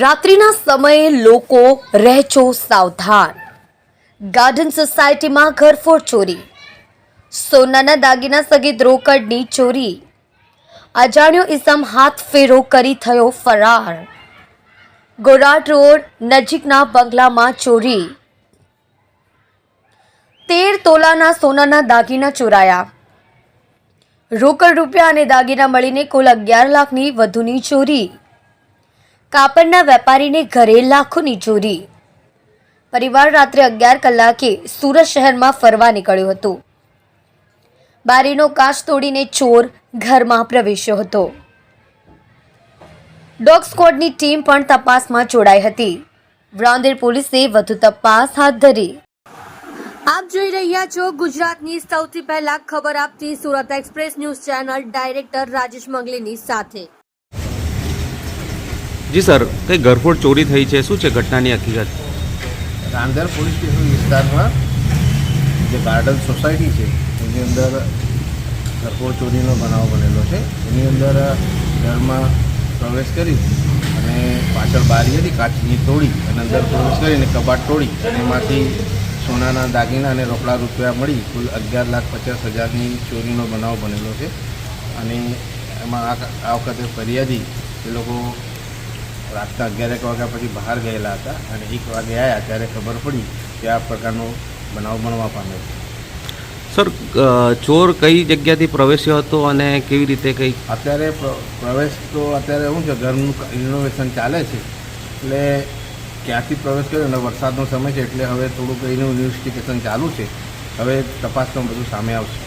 રાત્રિના સમયે લોકો રહેજો સાવધાન. ગાર્ડન સોસાયટીમાં ઘરફોડ ચોરી. સોનાના દાગીના સહિત રોકડની ચોરી. અજાણ્યો ઇસમ હાથ ફેરો કરી થયો ફરાર. ગોરાટ રોડ નજીકના બંગલામાં ચોરી. તેર તોલાના સોનાના દાગીના ચોરાયા. રોકડ રૂપિયા અને દાગીના મળીને કુલ અગિયાર લાખની વધુની ચોરી. કાપડના વેપારીને ઘરે લાખોની ચોરી. પરિવાર રાત્રે અગિયાર કલાકે સુરત શહેરમાં ફરવા નીકળ્યું હતું. બારીનો કાચ તોડીને ચોર ઘરમાં પ્રવેશ્યો હતો. ડોગ સ્કોડની ટીમ પણ તપાસમાં જોડાઈ હતી. વ્રાંદેર પોલીસે વધુ તપાસ હાથ ધરી. આપ જોઈ રહ્યા છો ગુજરાતની સૌથી પહેલા ખબર આપતી Surat express news channel director Rajesh મંગલીની સાથે. જી સર, કઈ ઘરફોડ ચોરી થઈ છે? શું છે ઘટનાની હકીકત? રાંધર પોલીસ સ્ટેશન વિસ્તારમાં જે ગાર્ડન સોસાયટી છે, એની અંદર ઘરફોડ ચોરીનો બનાવ બનેલો છે. એની અંદર ઘરમાં પ્રવેશ કરી અને પાછળ બારી હતી, કાચની તોડી અને અંદર પ્રવેશ કરીને કબાટ તોડી અને એમાંથી સોનાના દાગીના અને રોકડા રૂપિયા મળી કુલ અગિયાર લાખ પચાસ હજારની ચોરીનો બનાવ બનેલો છે. અને એમાં આ વખતે ફરિયાદી એ લોકો રાતના અગિયારેક વાગ્યા પછી બહાર ગયેલા હતા અને એક વાગે આવ્યા ત્યારે ખબર પડી કે આ પ્રકારનો બનાવ બનવા પામ્યો છે. સર ચોર કઈ જગ્યાથી પ્રવેશ્યો હતો અને કેવી રીતે કઈ? અત્યારે પ્રવેશ તો અત્યારે શું છે ઘરનું ઇનોવેશન ચાલે છે. એટલે ક્યાંથી પ્રવેશ કર્યો? અને વરસાદનો સમય છે એટલે હવે થોડુંક એનું ઇન્વેસ્ટિગેશન ચાલુ છે. હવે તપાસમાં બધું સામે આવશે.